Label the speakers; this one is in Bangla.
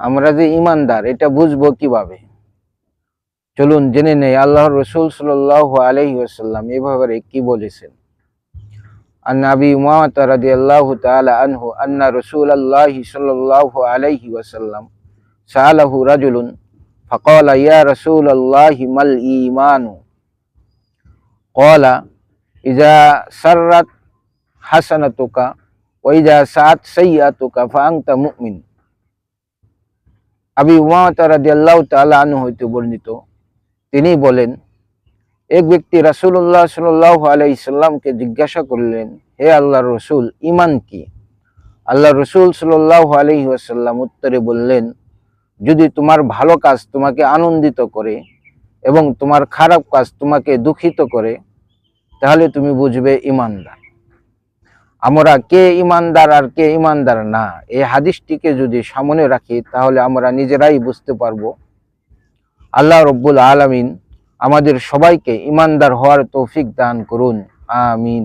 Speaker 1: আমরা যে ইমানদার এটা বুঝবো কিভাবে চলুন জেনে নেই আল্লাহ রসুল সাল্লাহ আলহি আসাল্লাম এ ব্যাপারে কি বলেছেন عن أبي أمامة رضي الله تعالى عنه أن رسول الله صلى الله عليه وسلم سأله رجل فقال يا رسول الله ما الإيمان قال إذا سرت حسنتك وإذا سعت سيئتك فأنت مؤمن আবি উমামত রাদিয়াল্লাহু তাআলা আনহু হইতে বর্ণিত। তিনি বলেন, এক ব্যক্তি রাসূলুল্লাহ সাল্লাল্লাহু আলাইহি সাল্লামকে জিজ্ঞাসা করলেন, হে আল্লাহ রসুল ইমান কি? আল্লাহ রসুল সাল্লাল্লাহু আলাইহি ওয়াসাল্লাম উত্তরে বললেন, যদি তোমার ভালো কাজ তোমাকে আনন্দিত করে এবং তোমার খারাপ কাজ তোমাকে দুঃখিত করে, তাহলে তুমি বুঝবে ইমানদার আমরা কে ইমানদার আর কে ইমানদার না? এই হাদিসটিকে যদি সামনে রাখি, তাহলে আমরা নিজেরাই বুঝতে পারব। আল্লাহ রব্বুল আলমিন আমাদের সবাইকে ইমানদার হওয়ার তৌফিক দান করুন। আমিন।